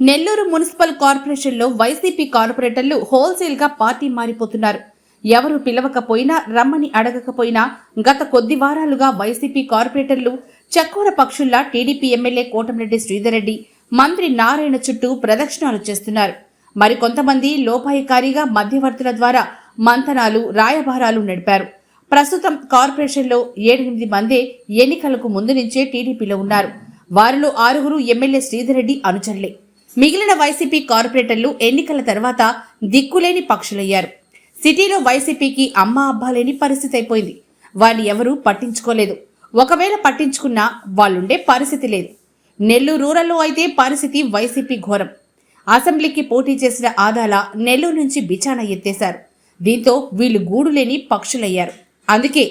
Nellore municipal కార్పొరేషన్లో YCP కార్పొరేటర్లు హోల్సేల్గా పార్టీ మారిపోతున్నారు. ఎవరు పిలవకపోయినా రమ్మని అడగకపోయినా గత కొద్ది వారాలుగా వైసీపీ కార్పొరేటర్లు చక్కోర పక్షుల్లా టీడీపీ ఎమ్మెల్యే కోటమిరెడ్డి శ్రీధరెడ్డి మంత్రి నారాయణ చుట్టూ ప్రదక్షిణాలు చేస్తున్నారు. మరికొంతమంది లోపాయకారిగా మధ్యవర్తుల ద్వారా మంతనాలు రాయభారాలు నడిపారు. ప్రస్తుతం కార్పొరేషన్లో ఏడెనిమిది మందే ఎన్నికలకు ముందు నుంచే టీడీపీలో ఉన్నారు. వారిలో ఆరుగురు ఎమ్మెల్యే శ్రీధరెడ్డి అనుచరులే. మిగిలిన వైసీపీ కార్పొరేటర్లు ఎన్నికల తర్వాత దిక్కులేని పక్షులయ్యారు. సిటీలో వైసీపీకి అమ్మ అబ్బా లేని పరిస్థితి అయిపోయింది. వారిని ఎవరూ పట్టించుకోలేదు. ఒకవేళ పట్టించుకున్నా వాళ్ళుండే పరిస్థితి లేదు. నెల్లూరు రూరల్లో అయితే పరిస్థితి వైసీపీ ఘోరం. అసెంబ్లీకి పోటీ చేసిన ఆదాల నెల్లూరు నుంచి బిచాన ఎత్తేశారు. దీంతో వీళ్ళు గూడు లేని పక్షులయ్యారు. అందుకే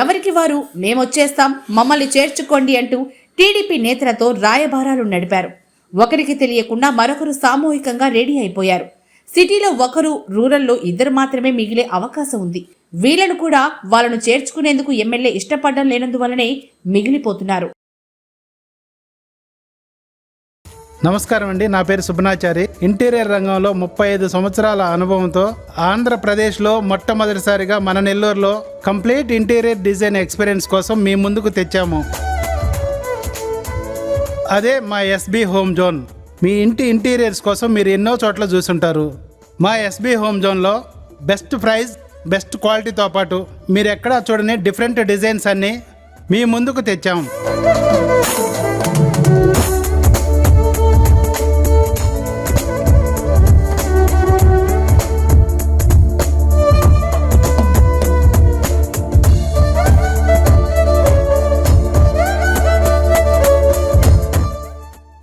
ఎవరికి వారు మేమొచ్చేస్తాం మమ్మల్ని చేర్చుకోండి అంటూ టీడీపీ నేతలతో రాయబారాలు నడిపారు. ఒకరికి తెలియకుండా మరొకరు సామూహికంగా రెడీ అయిపోయారు. సిటీలో ఒకరు రూరల్లో ఇద్దరు మాత్రమే మిగిలే అవకాశం ఉంది. వీళ్ళను కూడా వాళ్ళను చేర్చుకునేందుకు ఎమ్మెల్యే ఇష్టపడడం లేనందువలనే మిగిలిపోతున్నారు. నమస్కారం అండి. నా పేరు సుబ్బనాచారి. ఇంటీరియర్ రంగంలో ముప్పై ఐదు సంవత్సరాల అనుభవంతో ఆంధ్రప్రదేశ్లో మొట్టమొదటిసారిగా మన నెల్లూరులో కంప్లీట్ ఇంటీరియర్ డిజైన్ ఎక్స్పీరియన్స్ కోసం మీ ముందుకు తెచ్చాము. అదే మా ఎస్బి హోమ్ జోన్. మీ ఇంటి ఇంటీరియర్స్ కోసం మీరు ఎన్నో చోట్ల చూసుంటారు. మా ఎస్బి హోమ్ జోన్లో బెస్ట్ ప్రైస్ బెస్ట్ క్వాలిటీతో పాటు మీరు ఎక్కడా చూడని డిఫరెంట్ డిజైన్స్ అన్నీ మీ ముందుకు తెచ్చాము